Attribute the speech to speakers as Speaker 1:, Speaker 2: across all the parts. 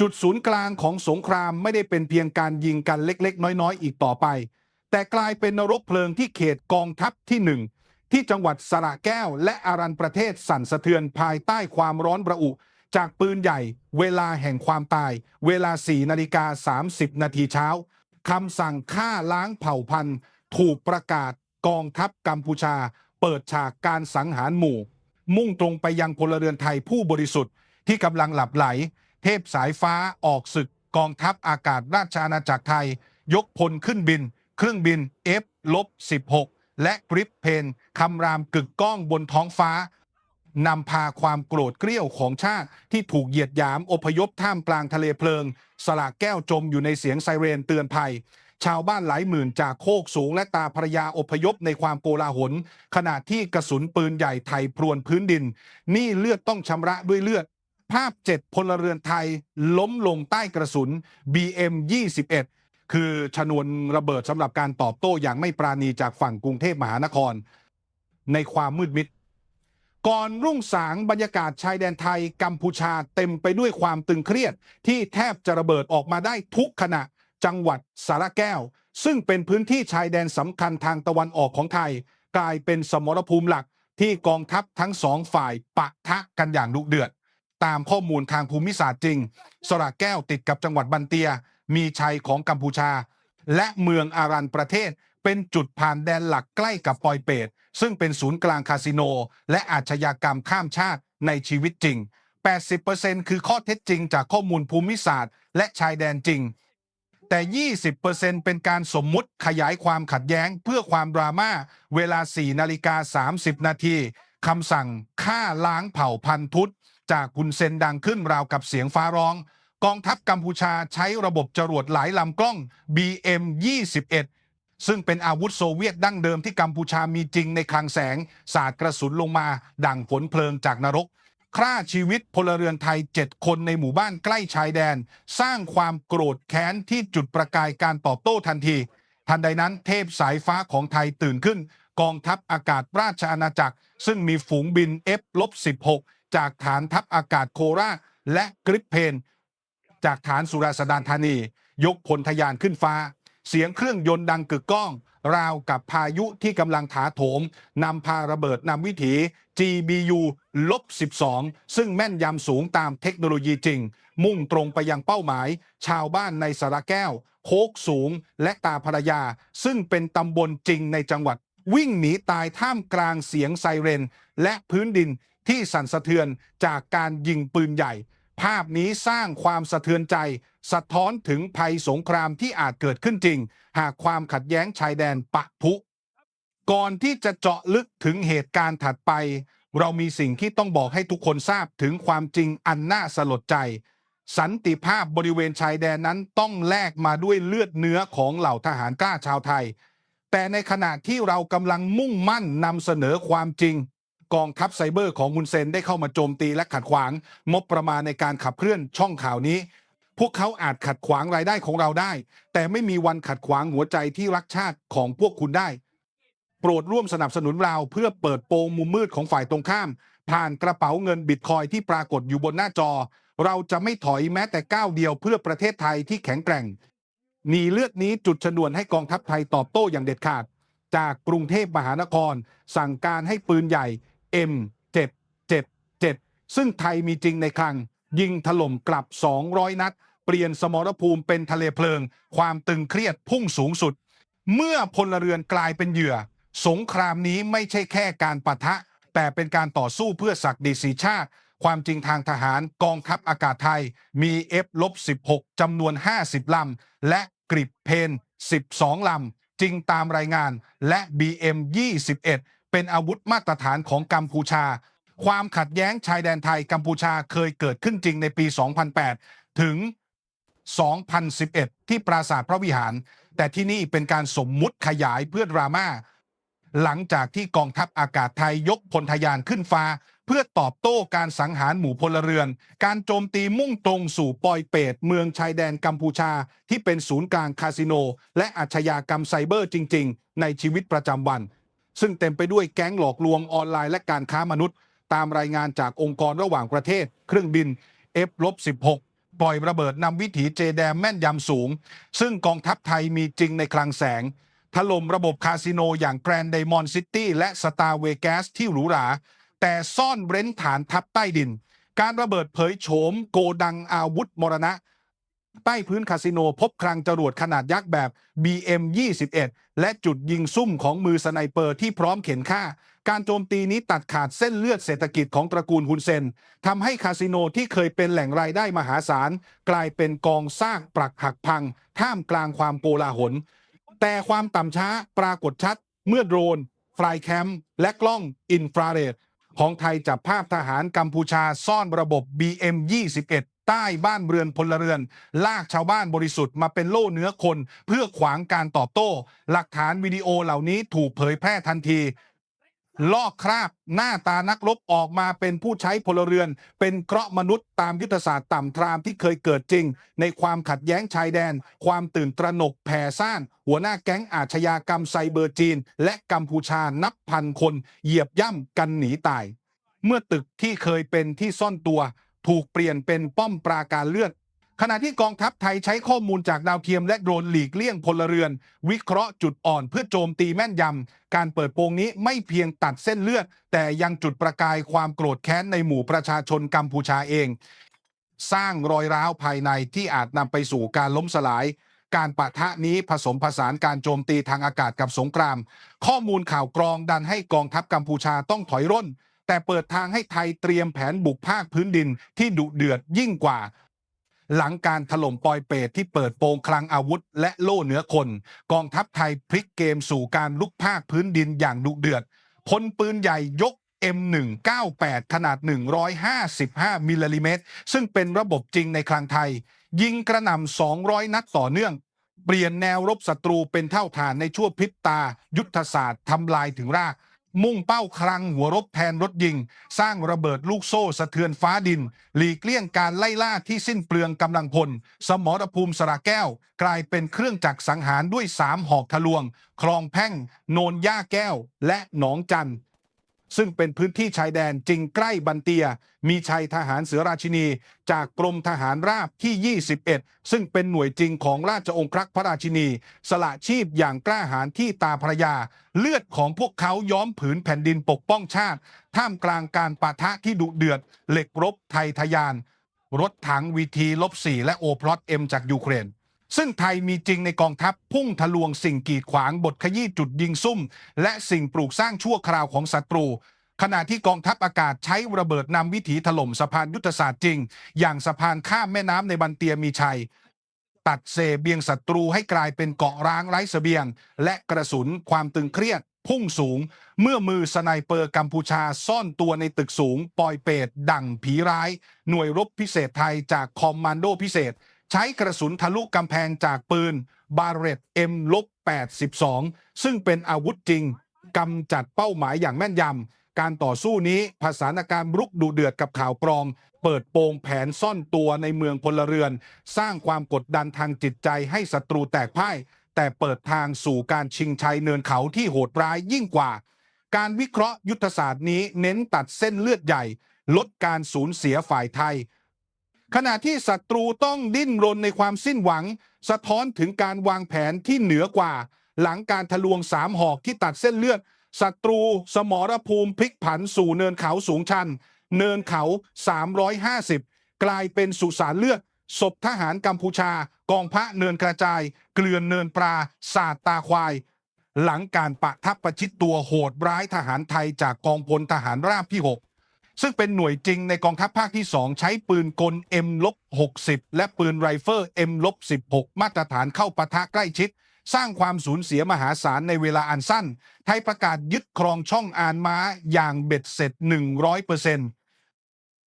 Speaker 1: จุดศูนย์กลางของสงครามไม่ได้เป็นเพียงการยิงกันเล็กๆ น้อยๆ อีกต่อไป แต่กลายเป็นนรกเพลิงที่เขตกองทัพที่หนึ่งที่จังหวัดสระแก้วและอารันประเทศสั่นสะเทือนภายใต้ความร้อนระอุ จากปืนใหญ่ เวลาแห่งความตาย เวลา 4 นาฬิกา 30 นาทีเช้าคำสั่งฆ่าล้างเผ่าพันธุ์ ถูกประกาศกองทัพกัมพูชา เปิดฉากการสังหารหมู่ มุ่งตรงไปยังพลเรือนไทยผู้บริสุทธิ์ที่กำลังหลับไหล เทพสายฟ้าออกศึกกองทัพอากาศราชอาณาจักรไทย ยกพลขึ้นบิน เครื่องบิน F ลบ16 และกริปเพนคำรามกึกก้องบนท้องฟ้านำพาความโกรธเกรี้ยวของชาติที่ถูกเหยียดหยามอพยพท่ามกลางทะเลเพลิง สลากแก้วจมอยู่ในเสียงไซเรนเตือนภัย ชาวบ้านหลายหมื่นจากโคกสูงและตาภรรยาอพยพในความโกลาหล ขณะที่กระสุนปืนใหญ่ไทยพรวนพื้นดิน นี่เลือดต้องชำระด้วยเลือด ภาพเจ็ดพลเรือนไทยล้มลงใต้กระสุน BM 21คือชนวนระเบิดสำหรับการตอบโต้อย่างไม่ปราณีจากฝั่งกรุงเทพมหานคร ในความมืดมิด ก่อนรุ่งสางบรรยากาศชายแดนไทยกัมพูชาเต็มไปด้วยความตึงเครียด ที่แทบจะระเบิดออกมาได้ทุกขณะจังหวัดสารแก้ว ซึ่งเป็นพื้นที่ชายแดนสำคัญทางตะวันออกของไทย กลายเป็นสมรภูมิหลักที่กองทัพทั้งสองฝ่ายปะทะกันอย่างดุเดือด ตามข้อมูลทางภูมิศาสตร์จริง สระแก้วติดกับจังหวัดบันเตีย มีชัยของกัมพูชา และเมืองอารันประเทศ เป็นจุดผ่านแดนหลักใกล้กับปอยเปต ซึ่งเป็นศูนย์กลางคาสิโน และอาชญากรรมข้ามชาติในชีวิตจริง 80%คือข้อเท็จจริงจากข้อมูลภูมิศาสตร์ และชายแดนจริง แต่ 20%เป็นการสมมุติขยายความขัดแย้งเพื่อความดราม่า เวลา 4 นาฬิกา 30 นาที คำสั่งฆ่าล้างเผ่าพันธุ์ทุตจากคุณเซนดังขึ้นราวกับเสียงฟ้าร้อง กองทัพกัมพูชาใช้ระบบจรวดหลายลำกล้อง BM 21ซึ่งเป็นอาวุธโซเวียตดั้งเดิมที่กัมพูชามีจริงในคลังแสง สาดกระสุนลงมาดั่งฝนเพลิงจากนรกฆ่าชีวิตพลเรือนไทย 7 คนในหมู่บ้านใกล้ชายแดน สร้างความโกรธแค้นที่จุดประกายการตอบโต้ทันที ทันใดนั้นเทพสายฟ้าของไทยตื่นขึ้น กองทัพอากาศราชอาณาจักร ซึ่งมีฝูงบิน F-16 จากฐานทัพอากาศโคราชและกริปเพน จากฐานสุราษฎร์ธานี ยกพลทยานขึ้นฟ้า เสียงเครื่องยนต์ดังกึกก้อง ราวกับพายุที่กำลังถาโถมนำพาระเบิดนำวิถี GBU ลบ12 ซึ่งแม่นยำสูงตามเทคโนโลยีจริง มุ่งตรงไปยังเป้าหมาย ชาวบ้านในสระแก้ว โคกสูงและตาภรรยา ซึ่งเป็นตำบลจริงในจังหวัด วิ่งหนีตายท่ามกลางเสียงไซเรน และพื้นดินที่สั่นสะเทือนจากการยิงปืนใหญ่ ภาพนี้สร้างความสะเทือนใจ สะท้อนถึงภัยสงครามที่อาจเกิดขึ้นจริง หากความขัดแย้งชายแดนปะทุก่อนที่จะเจาะลึกถึงเหตุการณ์ถัดไป เรามีสิ่งที่ต้องบอกให้ทุกคนทราบถึงความจริงอันน่าสลดใจสันติภาพบริเวณชายแดนนั้นต้องแลกมาด้วยเลือดเนื้อของเหล่าทหารกล้าชาวไทย แต่ในขณะที่เรากำลังมุ่งมั่นนำเสนอความจริง กองทัพไซเบอร์ของมุนเซนได้เข้ามาโจมตีและขัดขวาง งบประมาณในการขับเคลื่อนช่องข่าวนี้ พวกเขาอาจขัดขวางรายได้ของเราได้ แต่ไม่มีวันขัดขวางหัวใจที่รักชาติของพวกคุณได้ โปรดร่วมสนับสนุนเราเพื่อเปิดโปงมุมมืดของฝ่ายตรงข้าม ผ่านกระเป๋าเงินบิตคอยที่ปรากฏอยู่บนหน้าจอ เราจะไม่ถอยแม้แต่ก้าวเดียวเพื่อประเทศไทยที่แข็งแกร่ง หนีเลือดนี้จุดชนวนให้กองทัพไทยตอบโต้อย่างเด็ดขาด จากกรุงเทพมหานคร สั่งการให้ปืนใหญ่ M777 ซึ่งไทยมีจริงในคลัง ยิงถล่มกลับ 200 นัด เปลี่ยนสมรภูมิเป็นทะเลเพลิง ความตึงเครียดพุ่งสูงสุด เมื่อพลเรือนกลายเป็นเหยื่อ สงครามนี้ไม่ใช่แค่การปะทะ แต่เป็นการต่อสู้เพื่อศักดิศรีชาติความจริงทางทหารกองทัพอากาศไทยมี F-16 จำนวน 50 ลำ และ กริบเพน 12 ลำ จริงตามรายงานและ BM 21 เป็นอาวุธมาตรฐานของกัมพูชา ความขัดแย้งชายแดนไทยกัมพูชาเคยเกิดขึ้นจริงในปี 2008 ถึง 2011 ที่ปราสาทพระวิหาร แต่ที่นี่เป็นการสมมุติขยายเพื่อดราม่าหลังจากที่กองทัพอากาศไทยยกพลทยานขึ้นฟ้า เพื่อตอบโต้การสังหารหมู่พลเรือน การโจมตีมุ่งตรงสู่ปอยเปตเมืองชายแดนกัมพูชา ที่เป็นศูนย์กลางคาสิโน และอาชญากรรมไซเบอร์จริง ๆ ในชีวิตประจำวัน ซึ่งเต็มไปด้วยแก๊งหลอกลวงออนไลน์และการค้ามนุษย์ ตามรายงานจากองค์กรระหว่างประเทศ เครื่องบิน F-16 ปล่อยระเบิดนำวิถีเจแดมแม่นยำสูง ซึ่งกองทัพไทยมีจริงในคลังแสงถล่มระบบคาสิโนอย่างแกรนด์ไดมอนด์ซิตี้และสตาร์เวกัสที่หรูหรา แต่ซ่อนเร้นฐานทัพใต้ดิน การระเบิดเผยโฉมโกดังอาวุธมรณะ ใต้พื้นคาสิโนพบคลังจรวดขนาดยักษ์แบบ BM 21และจุดยิงซุ่มของมือสไนเปอร์ที่พร้อมเข็นฆ่า การโจมตีนี้ตัดขาดเส้นเลือดเศรษฐกิจของตระกูลฮุนเซนทำให้คาสิโนที่เคยเป็นแหล่งรายได้มหาศาล กลายเป็นกองซากปรักหักพัง ท่ามกลางความโกลาหล แต่ความต่ำช้าปรากฏชัดเมื่อโดรนฟลายแคมและกล้องอินฟราเรด ของไทยจับภาพทหารกัมพูชาซ่อนระบบ BM 21 ใต้บ้านเรือนพลเรือน ลากชาวบ้านบริสุทธิ์มาเป็นโล่เนื้อคน เพื่อขวางการตอบโต้ หลักฐานวิดีโอเหล่านี้ถูกเผยแพร่ทันที ลอกคราบหน้าตานักรบออกมาเป็นผู้ใช้พลเรือน เป็นเคราะห์มนุษย์ตามยุทธศาสตร์ต่ำทรามที่เคยเกิดจริง ในความขัดแย้งชายแดน ความตื่นตระหนกแผ่ซ่าน หัวหน้าแก๊งอาชญากรรมไซเบอร์จีน และกัมพูชานับพันคน เหยียบย่ำกันหนีตาย เมื่อตึกที่เคยเป็นที่ซ่อนตัว ถูกเปลี่ยนเป็นป้อมปราการเลือด ขณะที่กองทัพไทยใช้ข้อมูลจากดาวเทียมและโดรนหลีกเลี่ยงพลเรือน วิเคราะห์จุดอ่อนเพื่อโจมตีแม่นยำ การเปิดโปงนี้ไม่เพียงตัดเส้นเลือด แต่ยังจุดประกายความโกรธแค้นในหมู่ประชาชนกัมพูชาเอง สร้างรอยร้าวภายในที่อาจนำไปสู่การล้มสลาย การปะทะนี้ผสมผสานการโจมตีทางอากาศกับสงคราม ข้อมูลข่าวกรองดันให้กองทัพกัมพูชาต้องถอยร่น แต่เปิดทางให้ไทยเตรียมแผนบุกภาคพื้นดินที่ดุเดือดยิ่งกว่า หลังการถล่มปอยเปตที่เปิดโปงคลังอาวุธ และโล่เหนือคน กองทัพไทยพลิกเกมสู่การลุกภาคพื้นดินอย่างดุเดือดพลปืนใหญ่ยก M198 ขนาด 155มิลลิเมตรซึ่งเป็นระบบจริงในคลังไทย ยิงกระหน่ำ200 นัดต่อเนื่อง เปลี่ยนแนวรบศัตรูเป็นเท่าฐานในชั่วพริบตา ยุทธศาสตร์ทำลายถึงราก มุ่งเป้าคลังหัวรบแทนรถยิง สร้างระเบิดลูกโซ่สะเทือนฟ้าดิน หลีกเลี่ยงการไล่ล่าที่สิ้นเปลืองกำลังพล สมรภูมิสระแก้ว กลายเป็นเครื่องจักรสังหารด้วยสามหอกทะลวง คลองแพ่ง โนนย่าแก้ว และหนองจัน ซึ่งเป็นพื้นที่ชายแดนจริงใกล้บันเตีย มีชัยทหารเสือราชินี จากกรมทหารราบที่ 21 ซึ่งเป็นหน่วยจริงของราชองครักษ์พระราชินี สละชีพอย่างกล้าหาญที่ตาพระยา เลือดของพวกเขาย้อมผืนแผ่นดินปกป้องชาติ ท่ามกลางการปะทะที่ดุเดือด เหล็กรบไทยทะยาน รถถังวีทีลบ4และโอพลอตเอ็มจากยูเครน ซึ่งไทยมีจริงในกองทัพพุ่งทะลวงสิ่งกีดขวางบทขยี้จุดยิงซุ่ม และสิ่งปลูกสร้างชั่วคราวของศัตรู ขณะที่กองทัพอากาศใช้ระเบิดนำวิถีถล่มสะพานยุทธศาสตร์จริง อย่างสะพานข้ามแม่น้ำในบันเตียมีชัย ตัดเซเบียงศัตรูให้กลายเป็นเกาะร้างไร้เสบียง และกระสุนความตึงเครียด พุ่งสูง เมื่อมือสไนเปอร์กัมพูชาซ่อนตัวในตึกสูง ปอยเปตดั่งผีร้าย หน่วยรบพิเศษไทยจากคอมมานโดพิเศษ ใช้กระสุนทะลุกำแพงจากปืนบาเรต M ลบ82 ซึ่งเป็นอาวุธจริงกำจัดเป้าหมายอย่างแม่นยำ การต่อสู้นี้ผสานการรุกดูเดือดกับข่าวปลอม เปิดโปงแผนซ่อนตัวในเมืองพลเรือน สร้างความกดดันทางจิตใจให้ศัตรูแตกพ่าย แต่เปิดทางสู่การชิงชัยเนินเขาที่โหดร้ายยิ่งกว่า การวิเคราะห์ยุทธศาสตร์นี้เน้นตัดเส้นเลือดใหญ่ ลดการสูญเสียฝ่ายไทย ขณะที่ศัตรูต้องดิ้นรนในความสิ้นหวัง สะท้อนถึงการวางแผนที่เหนือกว่า หลังการทะลวงสามหอกที่ตัดเส้นเลือดศัตรูสมรภูมิพลิกผันสู่เนินเขาสูงชัน เนินเขา 350 กลายเป็นสุสานเลือดศพทหารกัมพูชา กองพระเนินกระจาย เกลือนเนินปลาสาดตาควาย หลังการปะทับประชิดตัวโหดร้ายทหารไทยจากกองพลทหารราบที่6 ซึ่งเป็นหน่วยจริงในกองทัพภาคที่ 2 ใช้ปืนกล M ลบ60 และปืนไรเฟิล M ลบ16 มาตรฐานเข้าปะทะใกล้ชิด สร้างความสูญเสียมหาศาลในเวลาอันสั้น ไทยประกาศยึดครองช่องอ่านม้าอย่างเบ็ดเสร็จ 100%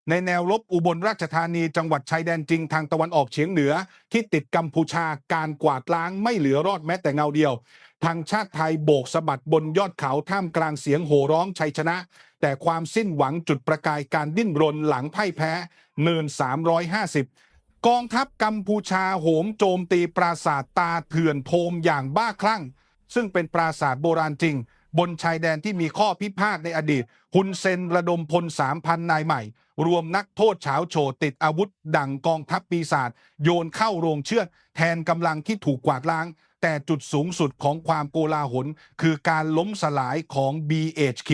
Speaker 1: ในแนวรบอุบลราชธานีจังหวัดชายแดนจริงทางตะวันออกเฉียงเหนือ ที่ติดกัมพูชาการกวาดล้างไม่เหลือรอดแม้แต่เงาเดียว ทางชาติไทยโบกสะบัดบนยอดเขาท่ามกลางเสียงโห่ร้องชัยชนะ แต่ความสิ้นหวังจุดประกายการดิ้นรนหลังพ่ายแพ้เนิน 350 กองทัพกัมพูชาโหมโจมตีปราสาทตาเถื่อนโทมอย่างบ้าคลั่ง ซึ่งเป็นปราสาทโบราณจริง บนชายแดนที่มีข้อพิพาทในอดีตฮุนเซนระดมพล3,000นายใหม่ รวมนักโทษเฉาโฉติดอาวุธ ดั่งกองทัพปีศาจโยนเข้าโรงเชือดแทนกำลังที่ถูกกวาดล้าง แต่จุดสูงสุดของความโกลาหล คือการล้มสลายของ BHQ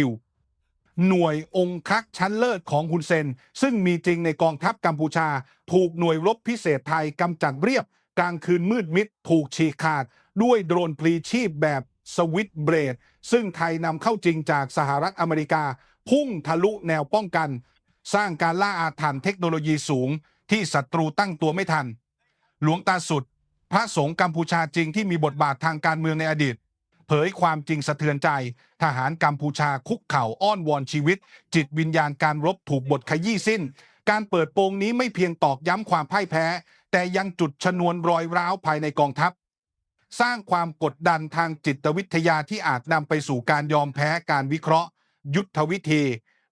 Speaker 1: หน่วยองครักชั้นเลิศของฮุนเซน ซึ่งมีจริงในกองทัพกัมพูชา ถูกหน่วยรบพิเศษไทยกำจัดเรียบ กลางคืนมืดมิดถูกฉีกขาด ด้วยโดรนพลีชีพแบบ สวิตเบรด ซึ่งไทยนำเข้าจริงจากสหรัฐอเมริกา พุ่งทะลุแนวป้องกัน สร้างการล่าอาถรรพ์เทคโนโลยีสูง ที่ศัตรูตั้งตัวไม่ทัน หลวงตาสุด พระสงฆ์กัมพูชาจริงที่มีบทบาททางการเมืองในอดีต เผยความจริงสะเทือนใจ ทหารกัมพูชาคุกเข่าอ้อนวอนชีวิต จิตวิญญาณการรบถูกบทขยี้สิ้น การเปิดโปงนี้ไม่เพียงตอกย้ำความพ่ายแพ้ แต่ยังจุดชนวนรอยร้าวภายในกองทัพ สร้างความกดดันทางจิตวิทยาที่อาจนำไปสู่การยอมแพ้การวิเคราะห์ ยุทธวิธี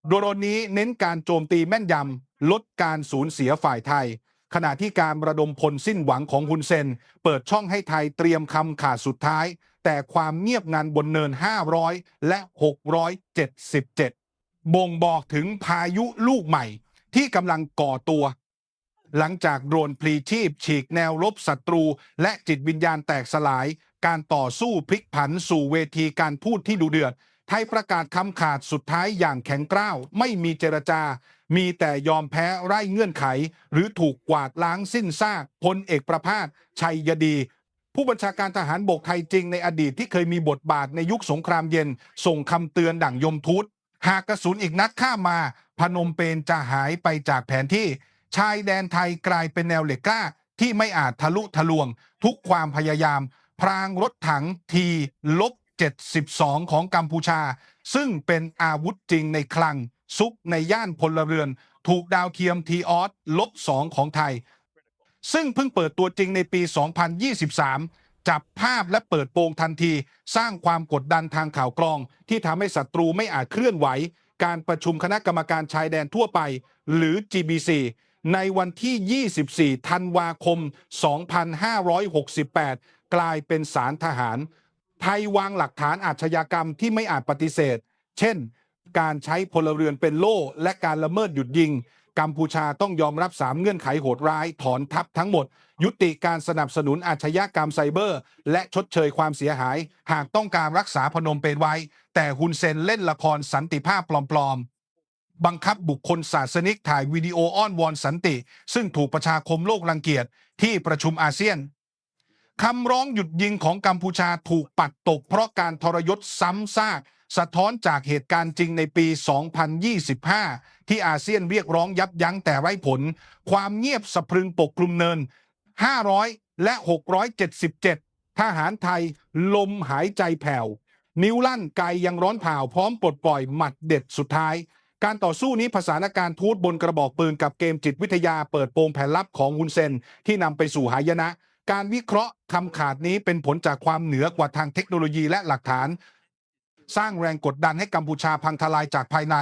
Speaker 1: โดยนี้เน้นการโจมตีแม่นยำ ลดการสูญเสียฝ่ายไทย ขณะที่การระดมพลสิ้นหวังของฮุนเซน เปิดช่องให้ไทยเตรียมคำขาดสุดท้าย แต่ความเงียบงันบนเนิน 500 และ 677 บ่งบอกถึงพายุลูกใหม่ที่กำลังก่อตัว หลังจากโดรนพลีชีพ ฉีกแนวรบศัตรู และจิตวิญญาณแตกสลาย การต่อสู้พลิกผันสู่เวทีการพูดที่ดุเดือด ไทยประกาศคำขาดสุดท้ายอย่างแข็งกร้าว ไม่มีเจรจา มีแต่ยอมแพ้ไร้เงื่อนไข หรือถูกกวาดล้างสิ้นซากพลเอกประภาสชัยยดี ผู้บัญชาการทหารบกไทยจริงในอดีตที่เคยมีบทบาทในยุคสงครามเย็น ส่งคำเตือนดั่งยมทูตหากกระสุนอีกนัดข้ามมาพนมเปญจะหายไปจากแผนที่ ชายแดนไทยกลายเป็นแนวเหล็กกล้า ที่ไม่อาจทะลุทะลวง ทุกความพยายาม พรางรถถังทีลบ72 ของกัมพูชา ซึ่งเป็นอาวุธจริงในคลัง ซุกในย่านพลเรือน ถูกดาวเทียมทีออสลบ2ของไทย ซึ่งเพิ่งเปิดตัวจริงในปี 2023 จับภาพและเปิดโปงทันที สร้างความกดดันทางข่าวกรอง ที่ทำให้ศัตรูไม่อาจเคลื่อนไหว การประชุมคณะกรรมการชายแดนทั่วไป หรือ GBC ในวันที่ 24 ธันวาคม 2568 กลายเป็นสารทหาร ไทยวางหลักฐานอาชญากรรมที่ไม่อาจปฏิเสธ เช่น การใช้พลเรือนเป็นโล่ และการละเมิดหยุดยิง กัมพูชาต้องยอมรับ 3 เงื่อนไขโหดร้าย ถอนทัพทั้งหมด ยุติการสนับสนุนอาชญากรรมไซเบอร์ และชดเชยความเสียหาย หากต้องการรักษาพนมเปญไว้ แต่ฮุนเซนเล่นละครสันติภาพปลอมๆ บังคับบุคคลศาสนิกถ่ายวิดีโออ้อนวอนสันติ ซึ่งถูกประชาคมโลกรังเกียจที่ประชุมอาเซียนคำร้องหยุดยิงของกัมพูชาถูกปัดตก เพราะการทรยศซ้ำซาก สะท้อนจากเหตุการณ์จริงในปี 2025 ที่อาเซียนเรียกร้องยับยั้งแต่ไร้ผล ความเงียบสะพรึงปกคลุมเนิน 500 และ 677 ทหารไทยลมหายใจแผ่ว นิ้วลั่นไกยังร้อนเผาพร้อมปลดปล่อยหมัดเด็ดสุดท้าย การต่อสู้นี้ภาษานการทูตบนกระบอกปืนกับเกมจิตวิทยาเปิดโปงแผนลับของฮุนเซนที่นำไปสู่หายนะ การวิเคราะห์คำขาดนี้เป็นผลจากความเหนือกว่าทางเทคโนโลยีและหลักฐาน สร้างแรงกดดันให้กัมพูชาพังทลายจากภายใน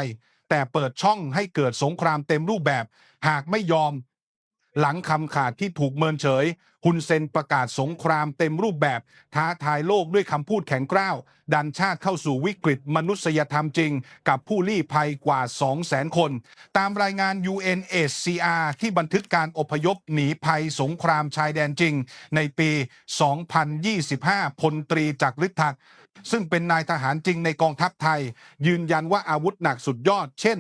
Speaker 1: แต่เปิดช่องให้เกิดสงครามเต็มรูปแบบ หากไม่ยอม หลังคำขาดที่ถูกเมินเฉยฮุนเซนประกาศสงครามเต็มรูปแบบ ท้าทายโลกด้วยคำพูดแข็งกร้าว ดันชาติเข้าสู่วิกฤตมนุษยธรรมจริง กับผู้ลี้ภัยกว่า 200,000 คน ตามรายงาน UNHCR ที่บันทึกการอพยพหนีภัยสงครามชายแดนจริง ในปี 2025 พลตรีจากฤทธักซึ่งเป็นนายทหารจริงในกองทัพไทย ยืนยันว่าอาวุธหนักสุดยอด เช่น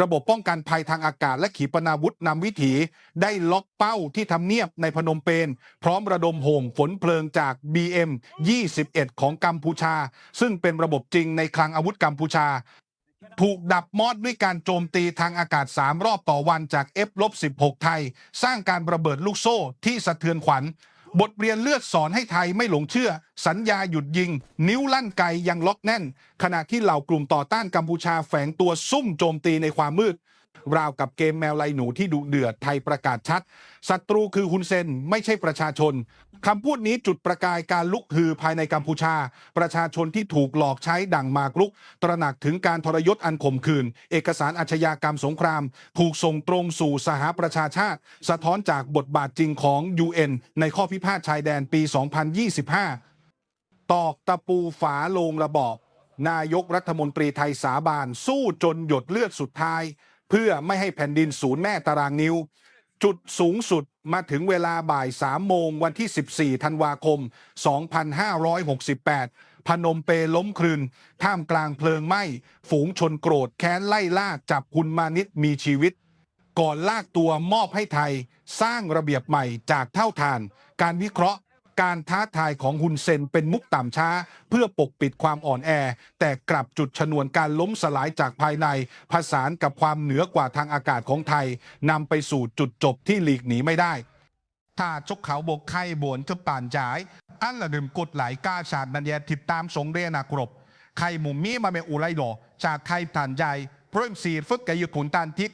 Speaker 1: ระบบป้องกันภัยทางอากาศและขีปนาวุธนำวิถี ได้ล็อกเป้าที่ทำเนียบในพนมเปญพร้อมระดมโหมฝนเพลิงจาก BM 21 ของกัมพูชา ซึ่งเป็นระบบจริงในคลังอาวุธกัมพูชา ถูกดับมอดด้วยการโจมตีทางอากาศ 3 รอบต่อวันจาก F-16 ไทย สร้างการระเบิดลูกโซ่ที่สะเทือนขวัญ บทเรียนเลือดสอนให้ไทยไม่หลงเชื่อ สัญญาหยุดยิง นิ้วลั่นไกยังล็อกแน่น ขณะที่เหล่ากลุ่มต่อต้านกัมพูชาแฝงตัวซุ่มโจมตีในความมืด ราวกับเกมแมวไลหนูที่ดุเดือดไทยประกาศชัดศัตรูคือฮุนเซนไม่ใช่ประชาชน คำพูดนี้จุดประกายการลุกฮือภายในกัมพูชา ประชาชนที่ถูกหลอกใช้ดั่งมากรุก ตระหนักถึงการทรยศอันข่มขืน เอกสารอาชญากรรมสงคราม ถูกส่งตรงสู่สหประชาชาติ สะท้อนจากบทบาทจริงของ UN ในข้อพิพาทชายแดนปี 2025 ตอกตะปูฝาโลงระบอบ นายกรัฐมนตรีไทยสาบานสู้จนหยดเลือดสุดท้าย เพื่อไม่ให้แผ่นดินศูนย์แม่ตารางนิ้ว จุดสูงสุด มาถึงเวลาบ่าย3โมงวันที่ 14 ธันวาคม 2568 พนมเปล้มคลืน ท่ามกลางเพลิงไหม้ ฝูงชนโกรธแค้นไล่ล่าจับคุณมานิตมีชีวิต ก่อนลากตัวมอบให้ไทย สร้างระเบียบใหม่จากเท่าทาน การวิเคราะห์ การท้าทายของฮุนเซนเป็นมุกต่ำช้า เพื่อปกปิดความอ่อนแอ แต่กลับจุดชนวนการล้มสลายจากภายใน ผสานกับความเหนือกว่าทางอากาศของไทยนำไปสู่จุดจบที่หลีกหนีไม่ได้ถ้าชกเขาบกไข่บวนทุป่านจ่าย อันละดื่มกดหลายก้าชาดนันเยติดตามสงเรียนากรบไข่หมุมมีมาเมอุไรหลอจากไทยฐานใจเพิ่มสีฟึกกยุขุนตันทิก